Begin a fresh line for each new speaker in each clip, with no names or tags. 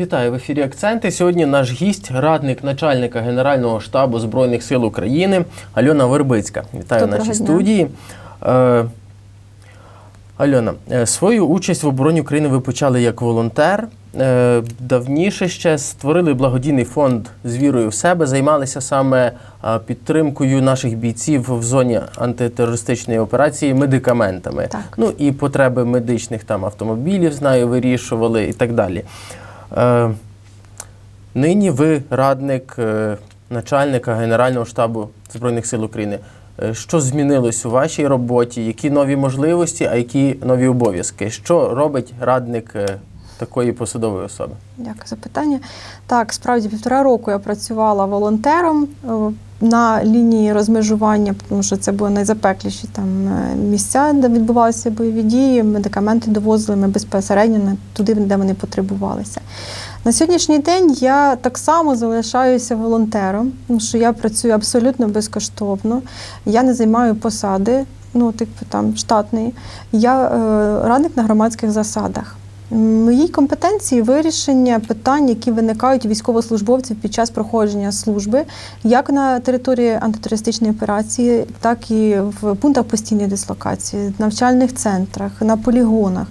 Вітаю в ефірі Акценти. Сьогодні наш гість, радник начальника Генерального штабу Збройних сил України Альона Вербицька. Вітаю в нашій
дня.
студії. Е, Альона, е, свою участь в обороні України ви почали як волонтер. Е, Давніше ще створили благодійний фонд з вірою в себе, займалися саме е, підтримкою наших бійців в зоні антитерористичної операції медикаментами.
Так.
Ну і потреби медичних там автомобілів, знаю, вирішували і так далі. Е, Нині ви радник е, начальника Генерального штабу Збройних сил України. Е, Що змінилось у вашій роботі? Які нові можливості, а які нові обов'язки? Що робить радник такої посадової особи?
Дякую за питання. Так, справді півтора року я працювала волонтером на лінії розмежування, тому що це були найзапекліші там е, місця, де відбувалися бойові дії. Медикаменти довозили ми безпосередньо туди, де вони потребувалися. На сьогоднішній день я так само залишаюся волонтером, тому що я працюю абсолютно безкоштовно. Я не займаю посади, ну типу там штатної. Я е, радник на громадських засадах. Мої компетенції вирішення питань, які виникають у військовослужбовців під час проходження служби, як на території антитерористичної операції, так і в пунктах постійної дислокації, навчальних центрах, на полігонах.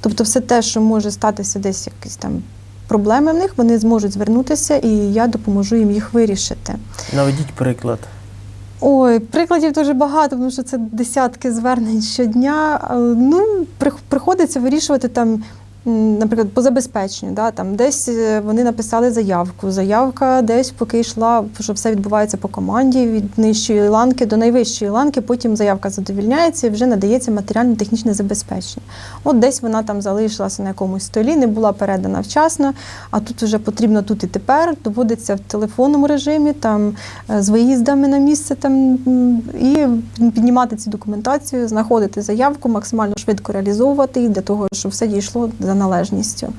Тобто, все те, що може статися десь якісь там проблеми в них, вони зможуть звернутися, і я допоможу їм їх вирішити.
Наведіть приклад.
Ой, прикладів дуже багато, тому що це десятки звернень щодня. Е, Ну, приходиться вирішувати там. Наприклад, по забезпеченню, да, там десь е, вони написали заявку. Заявка десь поки йшла, що все відбувається по команді від нижчої ланки до найвищої ланки. Потім заявка задовільняється і вже надається матеріально-технічне забезпечення. От десь вона там залишилася на якомусь столі, не була передана вчасно, а тут вже потрібно тут і тепер. Доводиться в телефонному режимі, там е, з виїздами на місце там і піднімати цю документацію, знаходити заявку, максимально швидко реалізовувати для того, щоб все дійшло за належністю.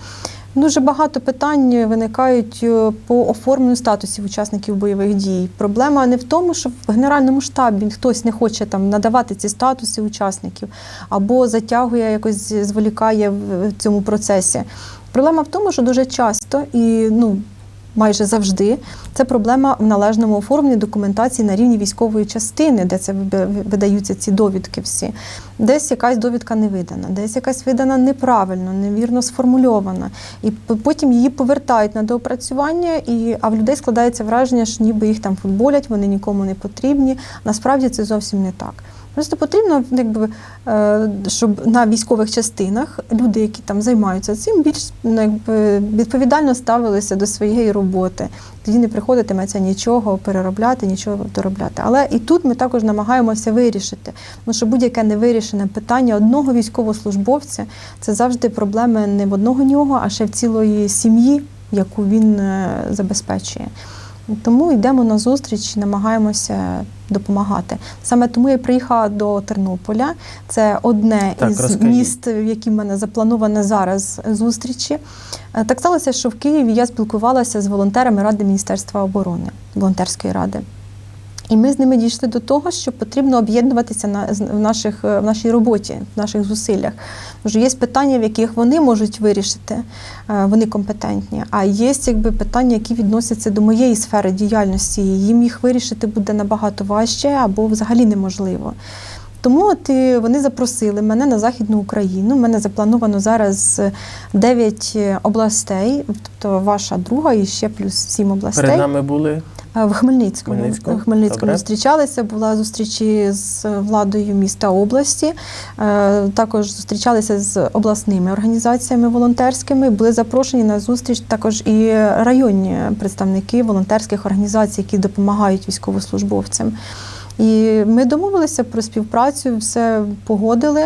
Дуже багато питань виникають е, по оформленню статусів учасників бойових дій. Проблема не в тому, що в генеральному штабі хтось не хоче там надавати ці статуси учасників або затягує, якось зволікає в цьому процесі. Проблема в тому, що дуже часто і ну. Майже завжди це проблема в належному оформленні документації на рівні військової частини, де це видаються ці довідки всі. Десь якась довідка не видана, десь якась видана неправильно, невірно сформульована. І потім її повертають на доопрацювання, і, а в людей складається враження, що ніби їх там футболять, вони нікому не потрібні. Насправді це зовсім не так. Просто потрібно, якби, е, щоб на військових частинах люди, які там займаються цим, більш ну, якби, відповідально ставилися до своєї роботи. Тоді не приходитиметься нічого переробляти, нічого доробляти. Але і тут ми також намагаємося вирішити. Тому що будь-яке невирішене питання одного військовослужбовця це завжди проблеми не в одного нього, а ще в цілої сім'ї, яку він е, забезпечує. Тому йдемо на зустріч, намагаємося допомагати. Саме тому я приїхала до Тернополя. Це одне
Так,
із
розкажіть.
міст, в які в мене заплановані зараз зустрічі. Е, Так сталося, що в Києві я спілкувалася з волонтерами Ради Міністерства оборони, волонтерської ради. І ми з ними дійшли до того, що потрібно об'єднуватися на в наших е, в нашій роботі, в наших зусиллях. Може, є питання, в яких вони можуть вирішити, е, вони компетентні. А є якби питання, які відносяться до моєї сфери діяльності. і Їм їх вирішити буде набагато важче або взагалі неможливо. Тому от вони запросили мене на Західну Україну. У мене заплановано зараз 9 областей, тобто ваша друга і ще плюс 7 областей.
Перед нами були
В Хмельницькому.
Хмельницькому?
В Хмельницькому
Добре.
зустрічалися, була зустрічі з владою міста області. Е, Також зустрічалися з обласними організаціями волонтерськими. Були запрошені на зустріч також і районні представники волонтерських організацій, які допомагають військовослужбовцям. І ми домовилися про співпрацю, все погодили.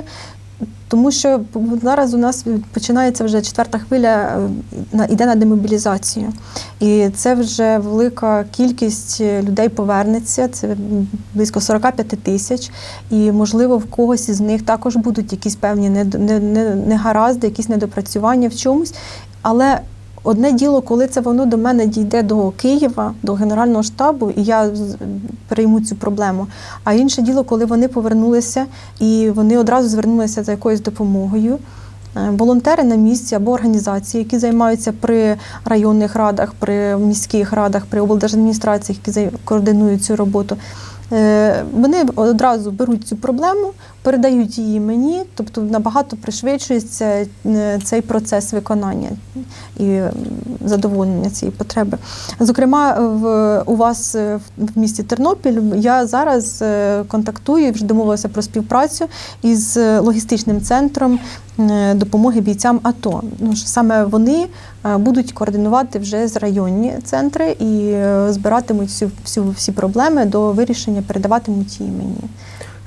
Тому що зараз у нас починається вже четверта хвиля, е, на- іде на демобілізацію. І це вже велика кількість людей повернеться. Це близько 45 тисяч. І, можливо, в когось із них також будуть якісь певні негаразди, якісь недопрацювання в чомусь. Але одне діло, коли це воно до мене дійде до Києва, до Генерального штабу, і я прийму цю проблему. А інше діло, коли вони повернулися і вони одразу звернулися за якоюсь допомогою. Е, Волонтери на місці або організації, які займаються при районних радах, при міських радах, при облдержадміністраціях, які координують цю роботу. Е, Вони одразу беруть цю проблему, передають її мені, тобто набагато пришвидшується е, цей процес виконання і задоволення цієї потреби. Зокрема, в у вас е, в- місті Тернопіль я зараз е, контактую вже домовилася про співпрацю із логістичним центром допомоги бійцям АТО. Ну, саме вони будуть координувати вже з районні центри і збиратимуть всю, всю всі проблеми до вирішення, передаватимуть її мені.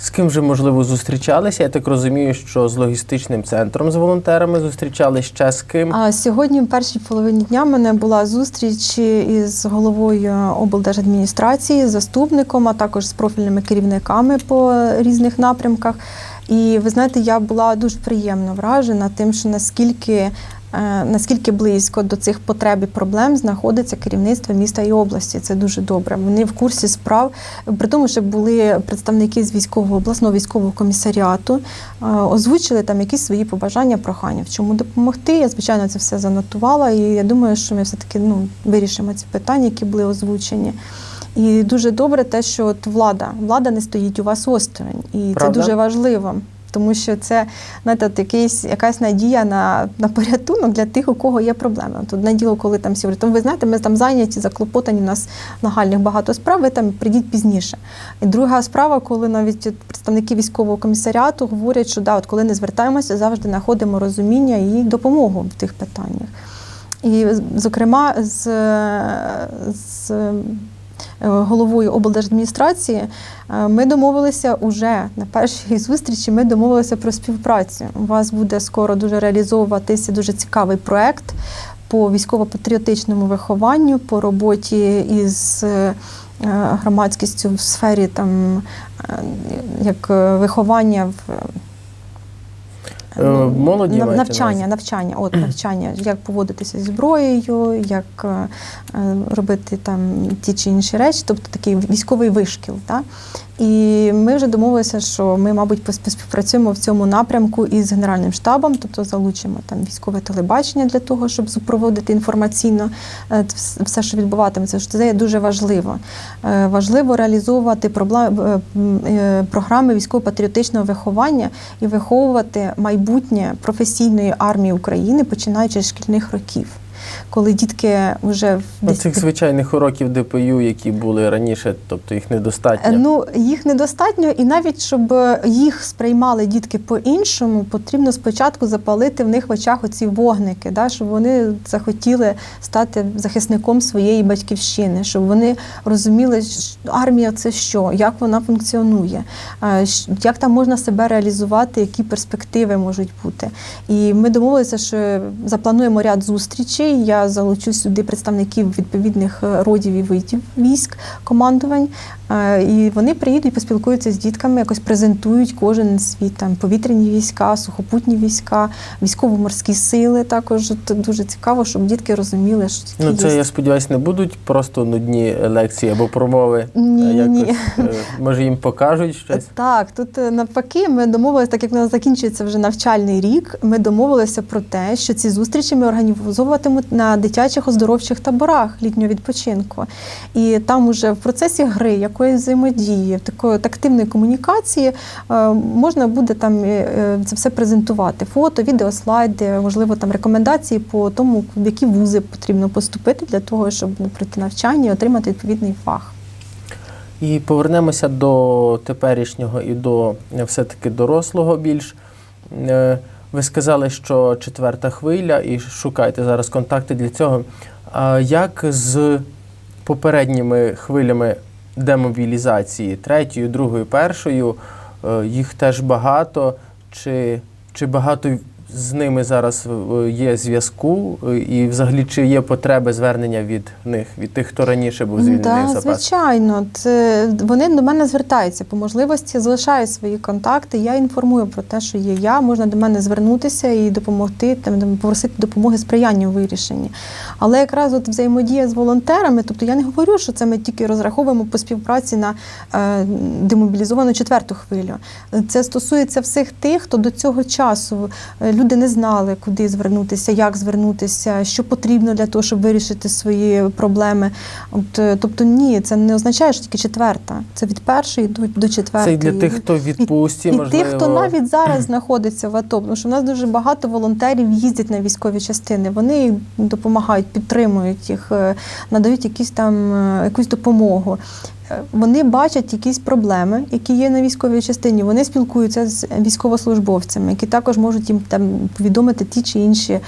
З ким же, можливо, зустрічалися? Я так розумію, що з логістичним центром з волонтерами зустрічались ще з ким.
А сьогодні, в першій половині дня, в мене була зустріч із головою облдержадміністрації, заступником, а також з профільними керівниками по різних напрямках. І ви знаєте, я була дуже приємно вражена тим, що наскільки. Е, Наскільки близько до цих потреб і проблем знаходиться керівництво міста і області, це дуже добре. Вони в курсі справ, при тому, що були представники з військового обласного військового комісаріату, е, озвучили там якісь свої побажання, прохання, в чому допомогти. Я звичайно це все занотувала, і я думаю, що ми все таки ну вирішимо ці питання, які були озвучені. І дуже добре те, що от влада, влада не стоїть у вас осторонь, і
Правда?
це дуже важливо. Тому що це знаєте, от якийсь, якась надія на, на порятунок для тих, у кого є проблеми. От одне коли там всі говорять, ви знаєте, ми там зайняті, заклопотані, у нас нагальних багато справ, ви там прийдіть пізніше. І друга справа, коли навіть представники військового комісаріату говорять, що да, от коли не звертаємося, завжди знаходимо розуміння і допомогу в тих питаннях. І, зокрема, з, з головою облдержадміністрації е, ми домовилися уже на першій зустрічі. Ми домовилися про співпрацю. У вас буде скоро дуже реалізовуватися дуже цікавий проект по військово-патріотичному вихованню, по роботі із е, громадськістю в сфері там е, як е, виховання в
Е, молоді
Нав- навчання,
увазі?
навчання, от навчання, як поводитися зі зброєю, як е, е, робити там ті чи інші речі, тобто такий військовий вишкіл. Та? І ми вже домовилися, що ми, мабуть, поспівпрацюємо в цьому напрямку із Генеральним штабом, тобто залучимо там військове телебачення для того, щоб супроводити інформаційно е, все, що відбуватиметься. Це є дуже важливо. Е, Важливо реалізовувати е, програми військово-патріотичного виховання і виховувати майбутнє професійної армії України, починаючи з шкільних років. Коли дітки вже в
Ну,
десь
цих звичайних уроків ДПЮ, які були раніше, тобто їх недостатньо.
Ну, їх недостатньо, і навіть щоб їх сприймали дітки по-іншому, потрібно спочатку запалити в них в очах оці вогники, да, щоб вони захотіли стати захисником своєї батьківщини, щоб вони розуміли, що армія це що, як вона функціонує, е, як там можна себе реалізувати, які перспективи можуть бути. І ми домовилися, що заплануємо ряд зустрічей. Я залучу сюди представників відповідних е, родів і видів військ, командувань. Е, І вони приїдуть, поспілкуються з дітками, якось презентують кожен свій там повітряні війська, сухопутні війська, військово-морські сили. Також дуже цікаво, щоб дітки розуміли, що
Ну, це,
є.
я сподіваюся, не будуть просто нудні лекції або промови.
Ні,
а
ні,
е, може, їм покажуть щось.
Так, тут е, навпаки, ми домовилися, так як у нас закінчується вже навчальний рік. Ми домовилися про те, що ці зустрічі ми на дитячих оздоровчих таборах літнього відпочинку. І там уже в процесі гри, якоїсь взаємодії, такої тактивної комунікації е, можна буде там е, е, це все презентувати: фото, відеослайди, можливо, там рекомендації по тому, в які вузи потрібно поступити для того, щоб пройти навчання і отримати відповідний фах.
І повернемося до теперішнього і до все-таки дорослого більш. Ви сказали, що четверта хвиля, і шукайте зараз контакти для цього. А як з попередніми хвилями демобілізації, третьою, другою, першою, е, їх теж багато, чи, чи багато з ними зараз е, є зв'язку, е, і взагалі чи є потреби звернення від них, від тих, хто раніше був звільнений
Да,
запас?
звичайно, це вони до мене звертаються по можливості, залишають свої контакти. Я інформую про те, що є я. Можна до мене звернутися і допомогти там там, попросити допомоги сприяння у вирішенні. Але якраз от взаємодія з волонтерами, тобто я не говорю, що це ми тільки розраховуємо по співпраці на е, демобілізовану четверту хвилю. Це стосується всіх тих, хто до цього часу е, люди не знали, куди звернутися, як звернутися, що потрібно для того, щоб вирішити свої проблеми. От, е, тобто, ні, це не означає, що тільки четверта. Це від першої до, до
Це
четвертої.
і для тих, хто відпустці,
І
можливо.
тих, хто навіть зараз знаходиться в АТО, тому що в нас дуже багато волонтерів їздять на військові частини. Вони їх допомагають, підтримують їх, е, надають якісь там е, якусь допомогу. Е, Вони бачать якісь проблеми, які є на військовій частині. Вони спілкуються з військовослужбовцями, які також можуть їм там повідомити ті чи інші е,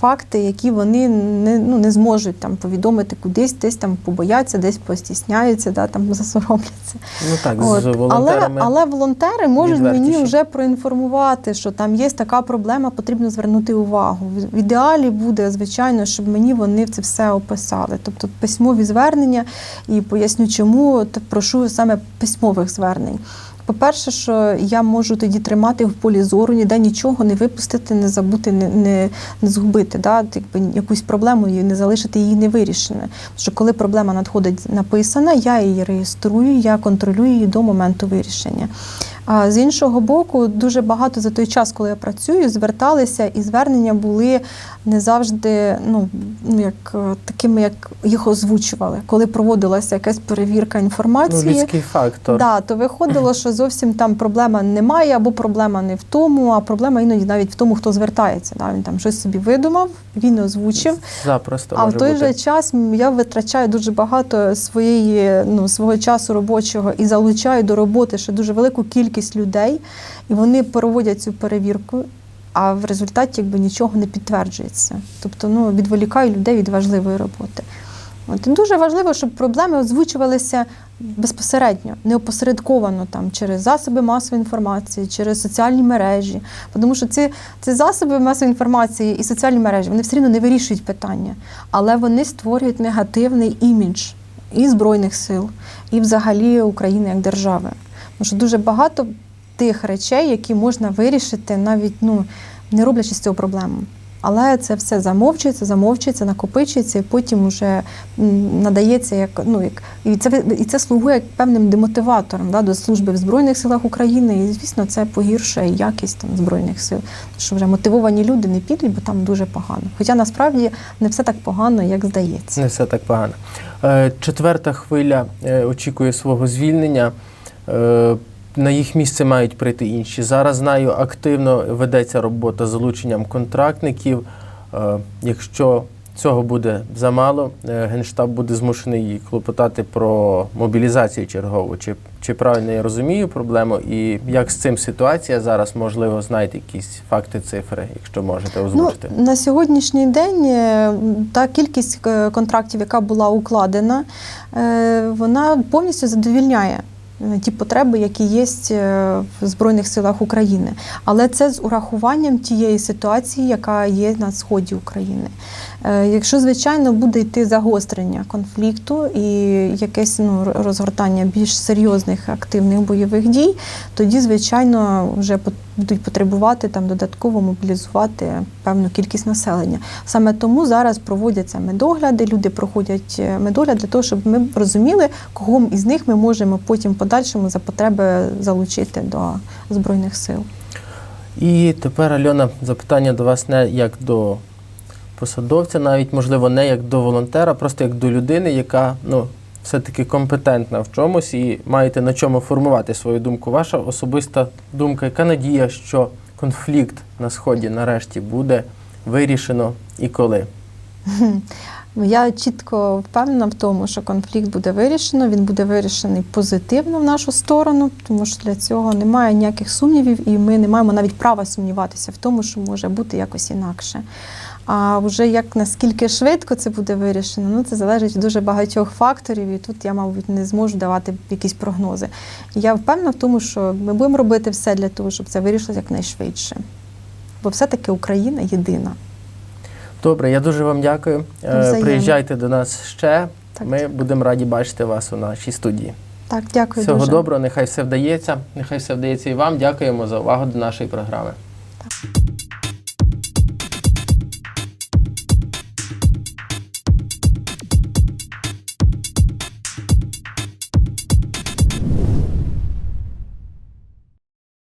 факти, які вони не, ну, не зможуть там повідомити кудись, десь там побояться, десь постісняються, да, там засоромляться.
Ну так,
От.
з волонтерами.
Але, але волонтери можуть мені вже проінформувати, що там є така проблема, потрібно звернути увагу. В- В ідеалі буде, звичайно, щоб мені вони це все описали. Тобто письмові звернення, і поясню, чому прошу саме письмових звернень. По-перше, що я можу тоді тримати в полі зору, ніде нічого не випустити, не забути, не, не, не згубити, да? якби якусь проблему і не залишити її невирішеною. Що коли проблема надходить написана, я її реєструю, я контролюю її до моменту вирішення. А з іншого боку, дуже багато за той час, коли я працюю, зверталися, і звернення були не завжди ну, ну, як, е, такими, як їх озвучували. Коли проводилася якась перевірка
ну,
інформації.
людський фактор.
Да, то виходило, що зовсім там проблема немає, або проблема не в тому, а проблема іноді навіть в тому, хто звертається. Да, він там щось собі видумав, він озвучив.
Запросто
А в той
бути.
же час я витрачаю дуже багато своєї ну свого часу робочого і залучаю до роботи ще дуже велику кількість людей, і вони проводять цю перевірку. А в результаті якби нічого не підтверджується. Тобто ну, відволікаю людей від важливої роботи. От, і дуже важливо, щоб проблеми озвучувалися безпосередньо, не опосередковано там, через засоби масової інформації, через соціальні мережі. Тому що ці, ці засоби масової інформації і соціальні мережі вони все рівно не вирішують питання, але вони створюють негативний імідж і Збройних сил, і взагалі України як держави. Тому що дуже багато тих речей, які можна вирішити, навіть ну, не роблячи з цього проблему. Але це все замовчується, замовчується, накопичується, і потім вже надається як ну як і це і це слугує як певним демотиватором да, до служби в збройних силах України. І звісно, це погіршує якість там збройних сил. Що вже мотивовані люди не підуть, бо там дуже погано. Хоча насправді не все так погано, як здається.
Не все так погано. Е, Четверта хвиля е, очікує свого звільнення. На їх місце мають прийти інші. Зараз знаю, активно ведеться робота з залученням контрактників. Е, Якщо цього буде замало, е, Генштаб буде змушений клопотати про мобілізацію чергову. Чи, чи правильно я розумію проблему? І як з цим ситуація зараз? Можливо, знаєте якісь факти, цифри, якщо можете озвучити.
Ну, на сьогоднішній день е, та кількість контрактів, яка була укладена, вона повністю задовільняє. Е, Ті потреби, які є е, в Збройних силах України, але це з урахуванням тієї ситуації, яка є на сході України. Е, Якщо, звичайно, буде йти загострення конфлікту і якесь ну, розгортання більш серйозних активних бойових дій, тоді, звичайно, вже пот- будуть потребувати там додатково мобілізувати певну кількість населення. Саме тому зараз проводяться медогляди, люди проходять е, медогляд для того, щоб ми розуміли, кого із них ми можемо потім в подальшому за потреби залучити до збройних сил.
І тепер, Альона, запитання до вас не як до посадовця, навіть можливо, не як до волонтера, просто як до людини, яка ну, все-таки компетентна в чомусь і маєте на чому формувати свою думку. Ваша особиста думка, яка надія, що конфлікт на сході нарешті буде вирішено і коли?
Я чітко впевнена в тому, що конфлікт буде вирішено. Він буде вирішений позитивно в нашу сторону, тому що для цього немає ніяких сумнівів, і ми не маємо навіть права сумніватися в тому, що може бути якось інакше. А вже як наскільки швидко це буде вирішено, ну це залежить від дуже багатьох факторів, і тут я, мабуть, не зможу давати якісь прогнози. Я впевнена в тому, що ми будемо робити все для того, щоб це вирішилося якнайшвидше. Бо все-таки Україна єдина.
Добре, я дуже вам дякую. Е,
Взаємно.
Приїжджайте до нас ще.
Так.
Ми будемо раді бачити вас у нашій студії.
Так, дякую
Всього
дуже.
доброго, нехай все вдається. Нехай все вдається і вам. Дякуємо за увагу до нашої програми.
Так.